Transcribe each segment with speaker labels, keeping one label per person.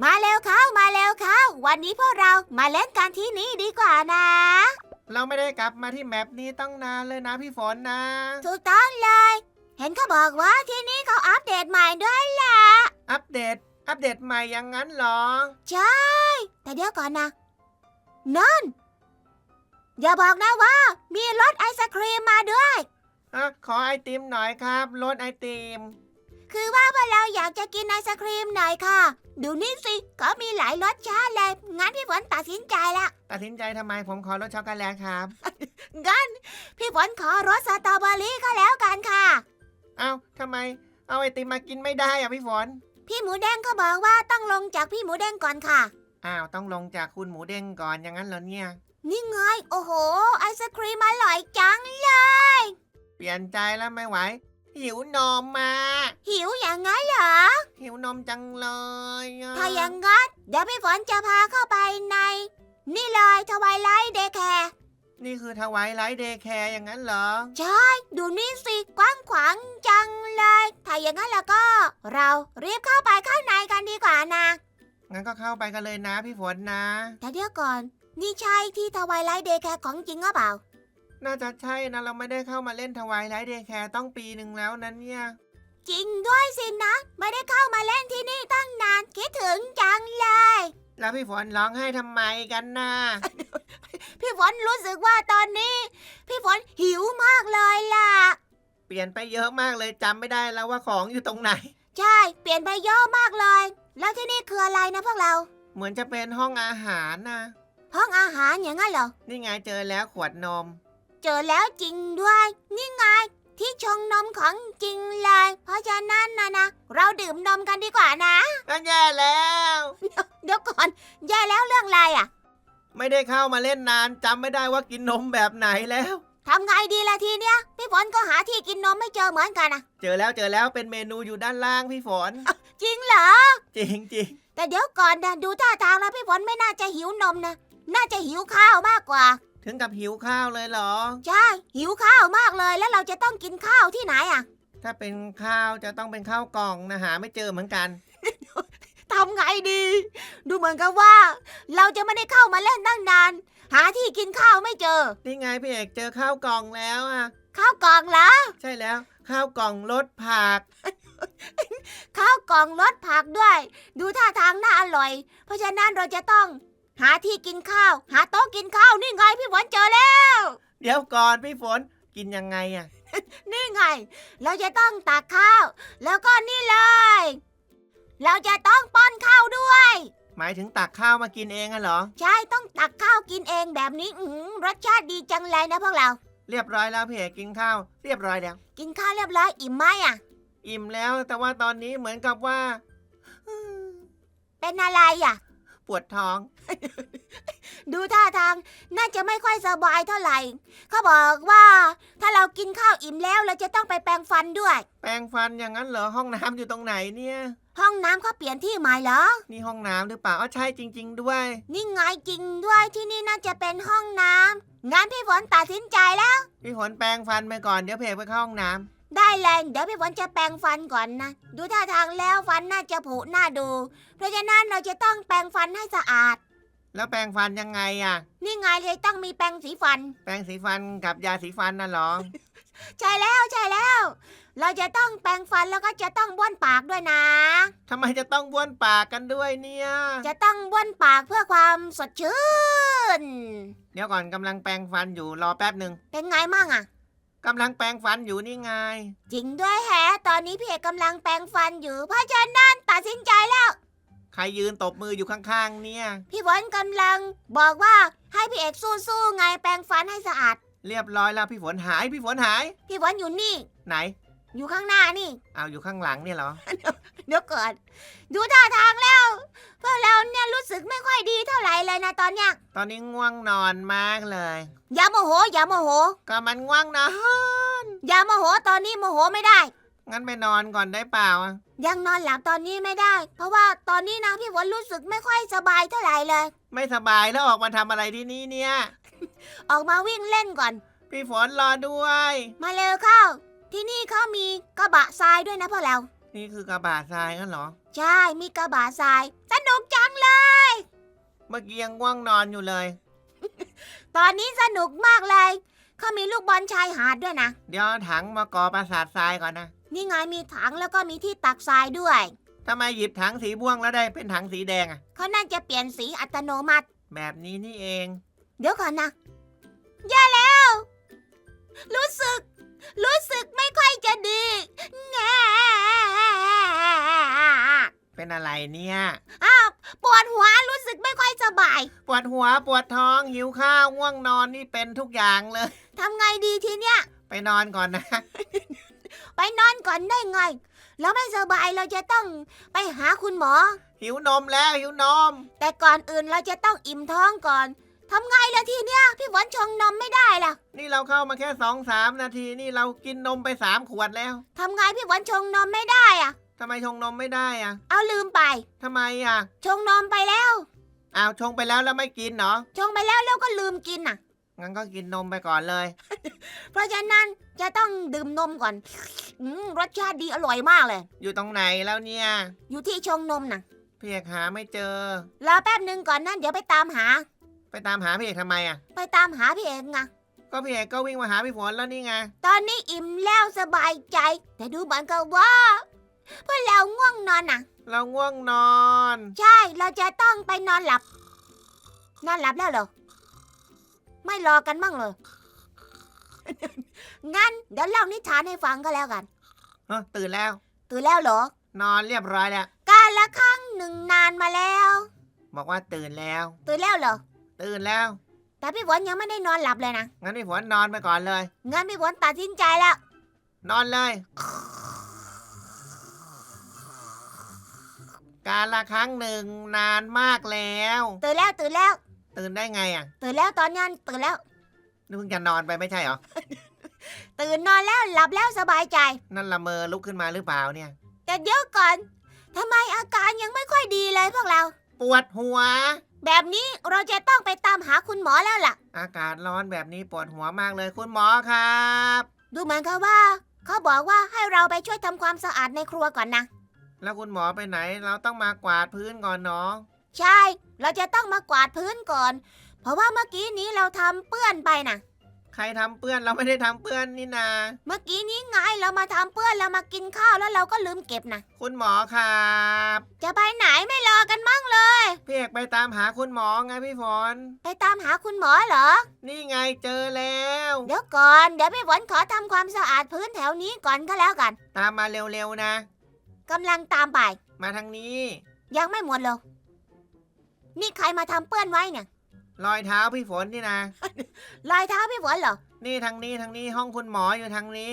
Speaker 1: มาเร็วเข้ามาเร็วเข้าวันนี้พวกเรามาเล่นกันที่นี่ดีกว่านะ
Speaker 2: เราไม่ได้กลับมาที่แมปนี้ตั้งนานเลยนะพี่ฝนนะ
Speaker 1: ถูกต้องเลย เห็นเขาบอกว่าที่นี่เขาอัปเดตใหม่ด้วยแหละ
Speaker 2: อัปเดต อัปเดตใหม่อย่างนั้นเหรอ
Speaker 1: ใช่ แต่เดี๋ยวก่อนนะ นั่น อย่าบอกนะว่า มีรถไอศครีมมาด้วย
Speaker 2: อะขอไอติมหน่อยครับรสไอติม
Speaker 1: คือว่าพวกเราอยากจะกินไอศครีมหน่อยค่ะ ดูนี่สิก็มีหลายรสชาติเลย งั้นพี่ฝนตัดสินใจละ
Speaker 2: ตัดสินใจทำไมผมขอรสช็อกโกแลตครับ
Speaker 1: งั้น พี่ฝนขอรสสตรอเบอรี่ก็แล้วกันค่ะ
Speaker 2: เอ้าทำไม เอาไอติมมากินไม่ได้อะพี่ฝน
Speaker 1: พี่หมูแดงก็บอกว่าต้องลงจากพี่หมูแดงก่อนค่ะ
Speaker 2: อ้าวต้องลงจากคุณหมูเด้งก่อนอย่างนั้นเหรอเนี่ย
Speaker 1: นี่ไง โอ้โห ไอศครีมอร่อยจังเลย
Speaker 2: เปลี่ยนใจแล้วไม่ไหว หิวนมมา
Speaker 1: หิวอย่างงั้นเหรอ
Speaker 2: หิวนมจังเลยอะ
Speaker 1: ถ้าอย่างงั้นเดี๋ยวพี่ฝนจะพาเข้าไปใน นี่เลยทวายไลท์เดย์แคร์
Speaker 2: นี่คือถวายไลท์เดย์แคร์อย่างนั้นเหรอ
Speaker 1: ใช่ ดูนี่สิกว้างขวางจังเลย ถ้าอย่างนั้นแล้วก็ เรารีบเข้าไปข้างในกันดีกว่านะ
Speaker 2: งั้นก็เข้าไปกันเลยนะพี่ฝนนะ
Speaker 1: แต่เดี๋ยวก่อน นี่ใช่ที่ทวายไลท์เดย์แคร์ของจริงหรือเปล่า
Speaker 2: น่าจะใช่นะเราไม่ได้เข้ามาเล่นถวายไลท์เดย์แคร์ต้องปีหนึ่งแล้วนั้นเนี่ย
Speaker 1: จริงด้วยสินะ ไม่ได้เข้ามาเล่นที่นี่ตั้งนาน คิดถึงจังเลย
Speaker 2: แล้วพี่ฝนร้องไห้ทำไมกันนะ
Speaker 1: พี่ฝนรู้สึกว่าตอนนี้ พี่ฝนหิวมากเลยล่ะ
Speaker 2: เปลี่ยนไปเยอะมากเลยจำไม่ได้แล้วว่าของอยู่ตรงไหน
Speaker 1: ใช่ เปลี่ยนไปเยอะมากเลย แล้วที่นี่คืออะไรนะพวกเรา
Speaker 2: เหมือนจะเป็นห้องอาหารนะ
Speaker 1: ห้องอาหารอย่างนั้นเหรอ
Speaker 2: นี่ไงเจอแล้วขวดนม
Speaker 1: เจอแล้วจริงด้วย นี่ไง ที่ชงนมของจริงเลย เพราะฉะนั้นนะนะ เราดื่มนมกันดีกว่านะ
Speaker 2: ก็แย่แล้ว
Speaker 1: เดี๋ยวก่อนแย่แล้วเรื่องอะไรอะ
Speaker 2: ไม่ได้เข้ามาเล่นนานจำไม่ได้ว่ากินนมแบบไหนแล้ว
Speaker 1: ทำไงดีล่ะทีเนี้ยพี่ฝนก็หาที่กินนมไม่เจอเหมือนกันนะ
Speaker 2: เจอแล้วเจอแล้วเป็นเมนูอยู่ด้านล่างพี่ฝน
Speaker 1: จริงเหรอ
Speaker 2: จริงจริง
Speaker 1: แต่เดี๋ยวก่อนนะดูท่าทางแล้วพี่ฝนไม่น่าจะหิวนมนะ น่าจะหิวข้าวมากกว่า
Speaker 2: ถึงกับหิวข้าวเลยเหรอ
Speaker 1: ใช่หิวข้าวมากเลยแล้วเราจะต้องกินข้าวที่ไหนอะ
Speaker 2: ถ้าเป็นข้าวจะต้องเป็นข้าวกล่องนะหาไม่เจอเหมือนกัน
Speaker 1: ทำไงดี ดูเหมือนกับว่า เราจะไม่ได้เข้ามาเล่นตั้งนาน หาที่กินข้าวไม่เจอ
Speaker 2: นี่ไงพี่เอกเจอข้าวกล่องแล้วอะ
Speaker 1: ข้าวกล่องเหรอ
Speaker 2: ใช่แล้ว ข้าวกล่องรสผัก
Speaker 1: ข้าวกล่องรสผักด้วย ดูท่าทางน่าอร่อย เพราะฉะนั้นเราจะต้อง หาที่กินข้าว หาโต๊ะกินข้าวนี่ไงพี่ฝนเจอแล้ว
Speaker 2: เดี๋ยวก่อนพี่ฝนกินยังไงอะ
Speaker 1: นี่ไง เราจะต้องตักข้าว แล้วก็นี่เลย เราจะต้องป้อนข้าวด้วย
Speaker 2: หมายถึงตักข้าวมากินเองอะเหรอ
Speaker 1: ใช่ต้องตักข้าวกินเองแบบนี้อื้อหือรสชาติดีจังเลยนะพวกเรา
Speaker 2: เรียบร้อยแล้วพี่เอกกินข้าว เรียบร้อยแล้ว
Speaker 1: กินข้าวเรียบร้อยอิ่มไหมอะ
Speaker 2: อิ่มแล้วแต่ว่าตอนนี้เหมือนกับว่า
Speaker 1: เป็นอะไรอะ
Speaker 2: ปวดท้อง
Speaker 1: ดูท่าทางน่าจะไม่ค่อยสบายเท่าไหร่เขาบอกว่าถ้าเรากินข้าวอิ่มแล้วเราจะต้องไปแปรงฟันด้วย
Speaker 2: แปรงฟันอย่างนั้นเหรอห้องน้ำอยู่ตรงไหนเนี่ย
Speaker 1: ห้องน้ำเขาเปลี่ยนที่ใหม่เหรอ
Speaker 2: นี่ห้องน้ำหรือเปล่าอ๋อใช่จริง ๆ ด้วย
Speaker 1: นี่ไงจริงด้วยที่นี่น่าจะเป็นห้องน้ำงั้นพี่ฝนตัดสินใจแล้ว
Speaker 2: พี่ฝนแปรงฟันไปก่อนเดี๋ยวเพเอกไปเข้าห้องน้
Speaker 1: ได้เลยเดี๋ยวพี่ฝนจะแปรงฟันก่อนนะ ดูท่าทางแล้วฟันน่าจะผุน่าดู เพราะฉะนั้นเราจะต้องแปรงฟันให้สะอาดำ
Speaker 2: แล้วแปรงฟันยังไงอะ
Speaker 1: นี่ไงเลยต้องมีแปรงสีฟัน
Speaker 2: แปรงสีฟันกับยาสีฟันน่ะเหรอ
Speaker 1: ใช่แล้วใช่แล้ว เราจะต้องแปรงฟันแล้วก็จะต้องบ้วนปากด้วยนะ
Speaker 2: ทำไมจะต้องบ้วนปากกันด้วยเนี่ย
Speaker 1: จะต้องบ้วนปากเพื่อความสดชื่น
Speaker 2: เดี๋ยวก่อนกำลังแปรงฟันอยู่รอแป๊บหนึ่ง
Speaker 1: เป็นไงมั่งอะ
Speaker 2: กำลังแปรงฟันอยู่นี่ไง
Speaker 1: จริงด้วยแฮะ ตอนนี้พี่เอกกำลังแปรงฟันอยู่ เพราะฉะนั้นตัดสินใจแล้ว
Speaker 2: ใครยืนตบมืออยู่ข้างๆ เนี่ย
Speaker 1: พี่ฝนกำลังบอกว่าให้พี่เอกสู้ๆไงแปรงฟันให้สะอาด
Speaker 2: เรียบร้อยแล้วพี่ฝนหายพี่ฝนหาย
Speaker 1: พี่ฝนอยู่นี่
Speaker 2: ไหน
Speaker 1: อยู่ข้างหน้านี่
Speaker 2: เอาอยู่ข้างหลังเนี่ยเหรอ
Speaker 1: เดี๋ยวก่อน ดูท่าทางแล้วพวกเราเนี่ยรู้สึกไม่ค่อยดีเท่าไหร่เลยนะตอนเนี้ย
Speaker 2: ตอนนี้ง่วงนอนมากเลย
Speaker 1: อย่าโมโห อย่าโมโห
Speaker 2: ก็มันง่วงนอน
Speaker 1: อย่าโมโหตอนนี้โมโหไม่ได้
Speaker 2: งั้นไปนอนก่อนได้เปล่าอะ
Speaker 1: ยังนอนหลับตอนนี้ไม่ได้ เพราะว่าตอนนี้นะพี่ฝนรู้สึกไม่ค่อยสบายเท่าไหร่เลย
Speaker 2: ไม่สบายแล้วออกมาทำอะไรที่นี่เนี่ย
Speaker 1: ออกมาวิ่งเล่นก่อน
Speaker 2: พี่ฝนรอด้วย
Speaker 1: มาเร็วเข้า ที่นี่เขามีกระบะทรายด้วยนะพวกเรา
Speaker 2: นี่คือกระบะทรายงั้นเหรอ
Speaker 1: ใช่มีกระบะทราย สนุกจังเลย
Speaker 2: เมื่อกี้ยังง่วงนอนอยู่เลย
Speaker 1: ตอนนี้สนุกมากเลยเขามีลูกบอลชายหาดด้วยนะ
Speaker 2: เดี๋ยวเอาถังมาก่อปราสาททรายก่อนนะ
Speaker 1: นี่ไงมีถังแล้วก็มีที่ตักทรายด้วย
Speaker 2: ทำไมหยิบถังสีม่วงแล้วได้เป็นถังสีแดงอะ
Speaker 1: เขาน่าจะเปลี่ยนสีอัตโนมัติ
Speaker 2: แบบนี้นี่เอง
Speaker 1: เดี๋ยวก่อนนะ แย่แล้ว รู้สึก รู้สึกไม่ค่อยจะดีแง่
Speaker 2: เป็นอะไรเนี่ย
Speaker 1: อ้าวปวดหัวรู้สึกไม่ค่อยสบาย
Speaker 2: ปวดหัวปวดท้องหิวข้าวง่วงนอนนี่เป็นทุกอย่างเลย
Speaker 1: ทำไงดีทีเนี้ย
Speaker 2: ไปนอนก่อนนะ
Speaker 1: ไปนอนก่อนได้ไง แล้วไม่สบายเราจะต้องไปหาคุณหมอ
Speaker 2: หิวนมแล้วหิวนม
Speaker 1: แต่ก่อนอื่นเราจะต้องอิ่มท้องก่อน ทำไงล่ะทีเนี้ยพี่ฝนชงนมไม่ได้ล่ะ
Speaker 2: นี่เราเข้ามาแค่สองสามนาทีนี่เรากินนมไปสามขวดแล้ว
Speaker 1: ทำไงพี่ฝนชงนมไม่ได้อะ
Speaker 2: ทำไมชงนมไม่ได้อะ
Speaker 1: เอาลืมไป
Speaker 2: ทำไมอะ
Speaker 1: ชงนมไปแล้ว
Speaker 2: อ้าวชงไปแล้วแล้วไม่กินเหรอ
Speaker 1: ชงไปแล้วแล้วก็ลืมกินน่ะ
Speaker 2: งั้นก็กินนมไปก่อนเลย
Speaker 1: เพราะฉะนั้นจะต้องดื่มนมก่อนอมรสชาติดีอร่อยมากเลย
Speaker 2: อยู่ตรงไหนแล้วเนี่ย
Speaker 1: อยู่ที่ชงนมน่ะ
Speaker 2: พี่เอกหาไม่เจอ
Speaker 1: รอแป๊บหนึ่งก่อนนะเดี๋ยวไปตามหา
Speaker 2: ไปตามหาพี่เอกทำไมอะ
Speaker 1: ไปตามหาพี่เองไง
Speaker 2: ก็พี่เอกก็วิ่งมาหาพี่ฝนแล้วนี่ไง
Speaker 1: ตอนนี้อิ่มแล้วสบายใจ แต่ดูเหมือนกับว่าพวกเราง่วงนอนน่ะ
Speaker 2: เราง่วงนอน
Speaker 1: ใช่เราจะต้องไปนอนหลับ นอนหลับแล้วเหรอ ไม่รอกันบ้างเลย งั้นเดี๋ยวเล่านิทานให้ฟังก็แล้วกัน
Speaker 2: เฮ้ยตื่นแล้ว
Speaker 1: ตื่นแล้วเหรอ
Speaker 2: นอนเรียบร้อยแล้ว
Speaker 1: กาลละครั้งหนึ่งนานมาแล้ว
Speaker 2: บอกว่าตื่นแล้ว
Speaker 1: ตื่นแล้วเหรอ
Speaker 2: ตื่นแล้ว
Speaker 1: แต่พี่ฝนยังไม่ได้นอนหลับเลยนะ
Speaker 2: งั้นพี่ฝนนอนไปก่อนเลย
Speaker 1: งั้นพี่ฝนตัดสินใจแล้ว
Speaker 2: นอนเลย การละครั้งหนึ่งนานมากแล้ว
Speaker 1: ตื่นแล้วตื่นแล้ว
Speaker 2: ตื่นได้ไงอะ
Speaker 1: ตื่นแล้วตอนนี้ตื่นแล้ว
Speaker 2: นี่เพิ่งจะนอนไปไม่ใช่เหรอ
Speaker 1: ตื่นนอนแล้วหลับแล้วสบายใจ
Speaker 2: นั่นละเมอลุกขึ้นมาหรือเปล่าเนี่ย
Speaker 1: แต่เดี๋ยวก่อนทำไมอาการยังไม่ค่อยดีเลยพวกเรา
Speaker 2: ปวดหัว
Speaker 1: แบบนี้เราจะต้องไปตามหาคุณหมอแล้วล่ะ
Speaker 2: อากาศร้อนแบบนี้ปวดหัวมากเลยคุณหมอครับ
Speaker 1: ดูเหมือนกับว่า เขาบอกว่าให้เราไปช่วยทำความสะอาดในครัวก่อนนะ
Speaker 2: แล้วคุณหมอไปไหนเราต้องมากวาดพื้นก่อนเนาะ
Speaker 1: ใช่ เราจะต้องมากวาดพื้นก่อน เพราะว่าเมื่อกี้นี้เราทำเปื้อนไปนะ
Speaker 2: ใครทำเปื้อนเราไม่ได้ทำเปื้อนนี่นา
Speaker 1: เมื่อกี้นี้ไงเรามาทำเปื้อนเรามากินข้าวแล้วเราก็ลืมเก็บนะ
Speaker 2: คุณหมอครับ
Speaker 1: จะไปไหนไม่รอกันมั่งเลย
Speaker 2: พี่เอกไปตามหาคุณหมอไงพี่ฝน
Speaker 1: ไปตามหาคุณหมอเหรอ
Speaker 2: นี่ไงเจอแล้ว
Speaker 1: เดี๋ยวก่อนเดี๋ยวพี่ฝนขอทำความสะอาดพื้นแถวนี้ก่อนก็แล้วกัน
Speaker 2: ตามมาเร็วๆนะ
Speaker 1: กำลังตามไป
Speaker 2: มาทางนี้
Speaker 1: ยังไม่หมดเลยนี่ใครมาทำเปื้อนไว้เนี่ย
Speaker 2: รอยเท้าพี่ฝนนี่นะ
Speaker 1: รอยเท้าพี่ฝนเหรอ
Speaker 2: นี่ทางนี้ทางนี้ห้องคุณหมออยู่ทางนี้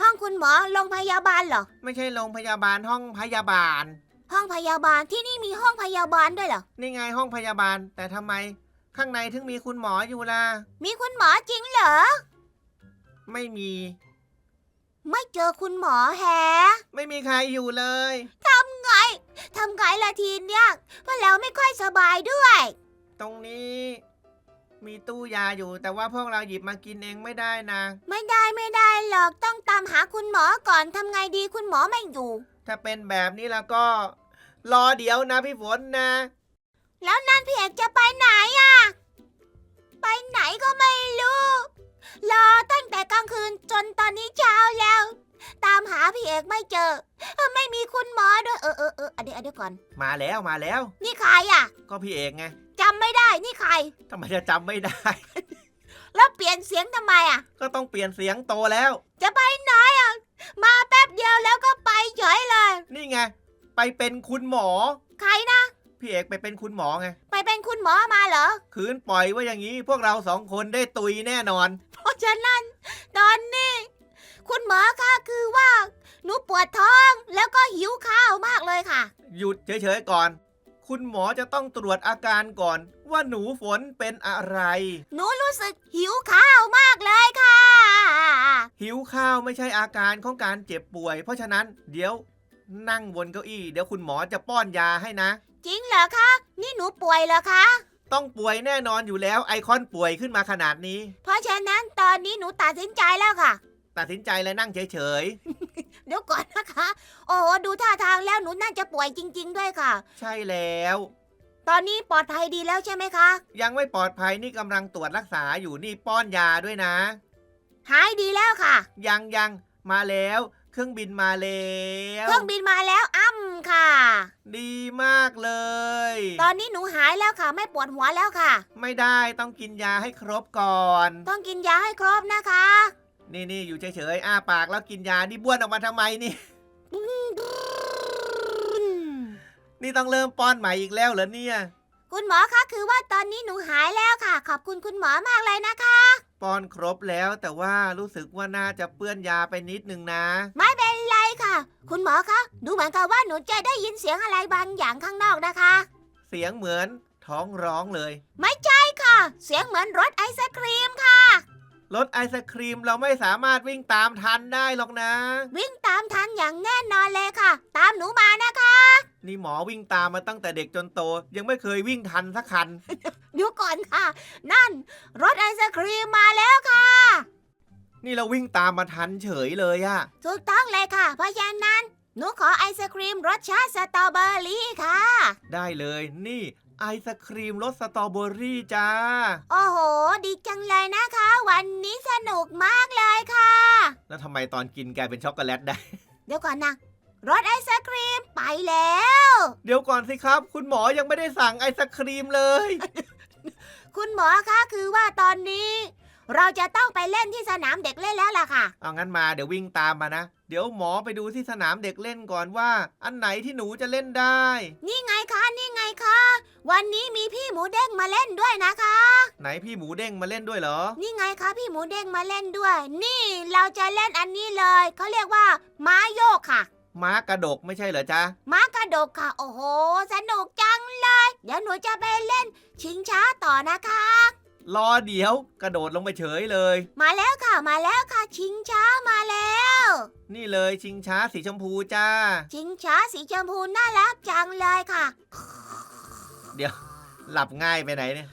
Speaker 1: ห้องคุณหมอโรงพยาบาลเหรอ
Speaker 2: ไม่ใช่โรงพยาบาลห้องพยาบาล
Speaker 1: ห้องพยาบาลที่นี่มีห้องพยาบาลด้วยเหรอ
Speaker 2: นี่ไงห้องพยาบาล แต่ทำไม ข้างในถึงมีคุณหมออยู่ล่ะ
Speaker 1: มีคุณหมอจริงเหรอ
Speaker 2: ไม่มี
Speaker 1: ไม่เจอคุณหมอแฮะ
Speaker 2: ไม่มีใครอยู่เลย
Speaker 1: ไงทำไงละทีเนี่ยเพราะเราไม่ค่อยสบายด้วย
Speaker 2: ตรงนี้มีตู้ยาอยู่ แต่ว่าพวกเราหยิบมากินเองไม่ได้นะ
Speaker 1: ไม่ได้ไม่ได้หรอกต้องตามหาคุณหมอก่อนทำไงดีคุณหมอไม่อยู่
Speaker 2: ถ้าเป็นแบบนี้แล้วก็ รอเดี๋ยวนะพี่ฝนนะ
Speaker 1: แล้วนั่นพี่เอกจะไปไหนอะไปไหนก็ไม่รู้รอตั้งแต่กลางคืนจนตอนนี้เช้าแล้ว ตามหาพี่เอกไม่เจอ ไม่มีคุณหมอด้วย เออเออเออเดี๋ยวเดี๋ยวก่อน
Speaker 2: มาแล้วมาแล้ว
Speaker 1: นี่ใครอะ
Speaker 2: ก็พี่เอกไง
Speaker 1: จำไม่ได้นี่ใคร
Speaker 2: ทำไมจะจำไม่ได้
Speaker 1: แล้วเปลี่ยนเสียงทำไมอะ
Speaker 2: ก็ต้องเปลี่ยนเสียงโตแล้ว
Speaker 1: จะไปไหนอะมาแป๊บเดียวแล้วก็ไปเฉยเลย
Speaker 2: นี่ไง ไปเป็นคุณหมอ
Speaker 1: ใครนะ
Speaker 2: พี่เอกไปเป็นคุณหมอไง
Speaker 1: ไปเป็นคุณหมอมาเหรอ
Speaker 2: คืนปล่อยไว่าอย่างนี้พวกเราสองคนได้ตุยแน่นอน
Speaker 1: เพราะฉะนั้น ตอนนี้ คุณหมอคะคือว่าหนูปวดท้องแล้วก็หิวข้าวมากเลยค่ะ
Speaker 2: หยุดเฉยๆก่อน คุณหมอจะต้องตรวจอาการก่อน ว่าหนูฝนเป็นอะไร
Speaker 1: หนูรู้สึกหิวข้าวมากเลยค่ะ
Speaker 2: หิวข้าวไม่ใช่อาการของการเจ็บป่วย เพราะฉะนั้นเดี๋ยวนั่งบนเก้าอี้ เดี๋ยวคุณหมอจะป้อนยาให้นะ
Speaker 1: จริงเหรอคะ นี่หนูป่วยเหรอคะ
Speaker 2: ต้องป่วยแน่นอนอยู่แล้วไอคอนป่วยขึ้นมาขนาดนี้
Speaker 1: เพราะฉะนั้นตอนนี้หนูตัดสินใจแล้วค่ะ
Speaker 2: ตัดสินใจเลยนั่งเฉย
Speaker 1: เดี๋ยวก่อนนะคะ โอ้โหดูท่าทางแล้วหนูน่าจะป่วยจริง ๆ ด้วยค่ะ
Speaker 2: ๆ ใช่แล้ว
Speaker 1: ตอนนี้ปลอดภัยดีแล้วใช่ไหมคะ
Speaker 2: ยังไม่ปลอดภัยนี่กำลังตรวจรักษาอยู่นี่ป้อนยาด้วยนะ
Speaker 1: หายดีแล้วค่ะ
Speaker 2: ยังยังมาแล้ว เครื่องบินมาแล้ว
Speaker 1: เครื่องบินมาแล้วอ้ำค่ะ
Speaker 2: ดีมากเลย
Speaker 1: ตอนนี้หนูหายแล้วค่ะ ไม่ปวดหัวแล้วค่ะ
Speaker 2: ไม่ได้ต้องกินยาให้ครบก่อน
Speaker 1: ต้องกินยาให้ครบนะคะ
Speaker 2: นี่นี่อยู่เฉยๆอ้าปากแล้วกินยา นี่บ้วนออกมาทำไมนี่ นี่ต้องเริ่มป้อนใหม่อีกแล้วเหรอเนี่ย
Speaker 1: คุณหมอคะคือว่าตอนนี้หนูหายแล้วค่ะ ขอบคุณคุณหมอมากเลยนะคะ
Speaker 2: ป้อนครบแล้วแต่ว่ารู้สึกว่าน่าจะเปื้อนยาไปนิดนึงนะ
Speaker 1: ไม่เป็นไรค่ะ คุณหมอคะดูเหมือนกับว่าหนูจะได้ยินเสียงอะไรบางอย่างข้างนอกนะคะ
Speaker 2: เสียงเหมือนท้องร้องเลย
Speaker 1: ไม่ใช่ค่ะ เสียงเหมือนรถไอศครีมค่ะ
Speaker 2: รถไอศครีมเราไม่สามารถวิ่งตามทันได้หรอกนะ
Speaker 1: วิ่งตามทันอย่างแน่นอนเลยค่ะ ตามหนูมานะคะ
Speaker 2: นี่หมอวิ่งตามมาตั้งแต่เด็กจนโต ยังไม่เคยวิ่งทันสักคัน
Speaker 1: เดี๋ยวก่อนค่ะ นั่น รถไอศครีมมาแล้วค่ะ
Speaker 2: นี่เราวิ่งตามมาทันเฉยเลยอะ
Speaker 1: ถูกต้องเลยค่ะ เพราะฉะนั้น หนูขอไอศครีมรสชาติสตรอเบอรี่ค่ะ
Speaker 2: ได้เลยนี่ ไอศครีมรสสตรอเบอรี่จ้า
Speaker 1: โอ้โห ดีจังเลยนะคะ วันนี้สนุกมากเลยค่ะ
Speaker 2: แล้วทำไมตอนกินกลายเป็นช็อกโกแลตได้
Speaker 1: เดี๋ยวก่อนนะรถไอศครีมไปแล้ว
Speaker 2: เดี๋ยวก่อนสิครับ คุณหมอยังไม่ได้สั่งไอศครีมเลย
Speaker 1: คุณหมอคะคือว่าตอนนี้ เราจะต้องไปเล่นที่สนามเด็กเล่นแล้วล่ะค่ะ
Speaker 2: เอางั้นมาเดี๋ยววิ่งตามมานะ เดี๋ยวหมอไปดูที่สนามเด็กเล่นก่อนว่า อันไหนที่หนูจะเล่นได้
Speaker 1: นี่ไงคะ นี่ไงคะ วันนี้มีพี่หมูเด้งมาเล่นด้วยนะคะ
Speaker 2: ไหนพี่หมูเด้งมาเล่นด้วยเหรอ
Speaker 1: นี่ไงคะ พี่หมูเด้งมาเล่นด้วย นี่เราจะเล่นอันนี้เลยเขาเรียกว่า ม้าโยกค่ะ
Speaker 2: ม้ากระดกไม่ใช่เหรอจ๊ะ
Speaker 1: ม้ากระดกค่ะ โอ้โห สนุกจังเลย เดี๋ยวหนูจะไปเล่น ชิงช้าต่อนะคะ
Speaker 2: รอเดี๋ยวกระโดดลงไปเฉยเลย
Speaker 1: มาแล้วค่ะมาแล้วค่ะ ชิงช้ามาแล้ว
Speaker 2: นี่เลยชิงช้าสีชมพูจ้า
Speaker 1: ชิงช้าสีชมพูน่ารักจังเลยค่ะ
Speaker 2: เดี๋ยว หลับง่ายไปไหนเนี่ย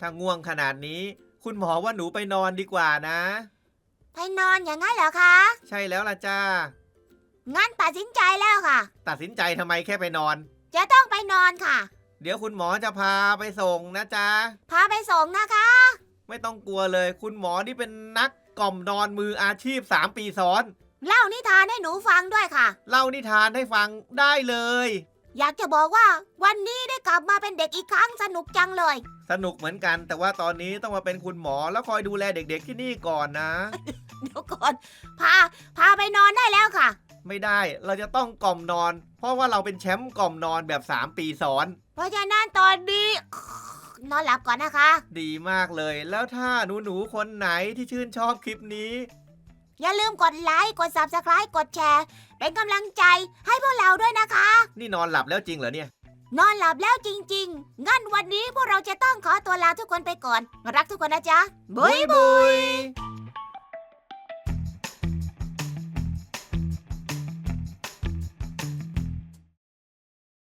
Speaker 2: ถ้าง่วงขนาดนี้ คุณหมอว่าหนูไปนอนดีกว่านะ
Speaker 1: ไปนอนอย่างนั้นเหรอคะ
Speaker 2: ใช่แล้วล่ะจ้า
Speaker 1: งั้นตัดสินใจแล้วค่ะ
Speaker 2: ตัดสินใจทำไมแค่ไปนอน
Speaker 1: จะต้องไปนอนค่ะ
Speaker 2: เดี๋ยวคุณหมอจะพาไปส่งนะจ๊ะ
Speaker 1: พาไปส่งนะคะ
Speaker 2: ไม่ต้องกลัวเลย คุณหมอนี่เป็นนักกล่อมนอนมืออาชีพ 3 ปีซ้อน
Speaker 1: เล่านิทานให้หนูฟังด้วยค่ะ
Speaker 2: เล่านิทานให้ฟังได้เลย
Speaker 1: อยากจะบอกว่าวันนี้ได้กลับมาเป็นเด็กอีกครั้งสนุกจังเลย
Speaker 2: สนุกเหมือนกัน แต่ว่าตอนนี้ต้องมาเป็นคุณหมอแล้วคอยดูแลเด็กๆที่นี่ก่อนนะ
Speaker 1: เดี๋ยวก่อน พา พาไปนอนได้แล้วค่ะ
Speaker 2: ไม่ได้เราจะต้องกล่อมนอน เพราะว่าเราเป็นแชมป์กล่อมนอนแบบ 3 ปีซ้อน
Speaker 1: เพราะฉะนั้นตอนนี้นอนหลับก่อนนะคะ
Speaker 2: ดีมากเลย แล้วถ้าหนูๆคนไหนที่ชื่นชอบคลิปนี้
Speaker 1: อย่าลืมกดไลค์ กด subscribe กดแชร์ เป็นกำลังใจให้พวกเราด้วยนะคะ
Speaker 2: นี่นอนหลับแล้วจริงเหรอเนี่ย
Speaker 1: นอนหลับแล้วจริง ๆ งั้นวันนี้พวกเราจะต้องขอตัวลาทุกคนไปก่อน รักทุกคนนะจ๊ะบ๊ายบาย
Speaker 2: บุย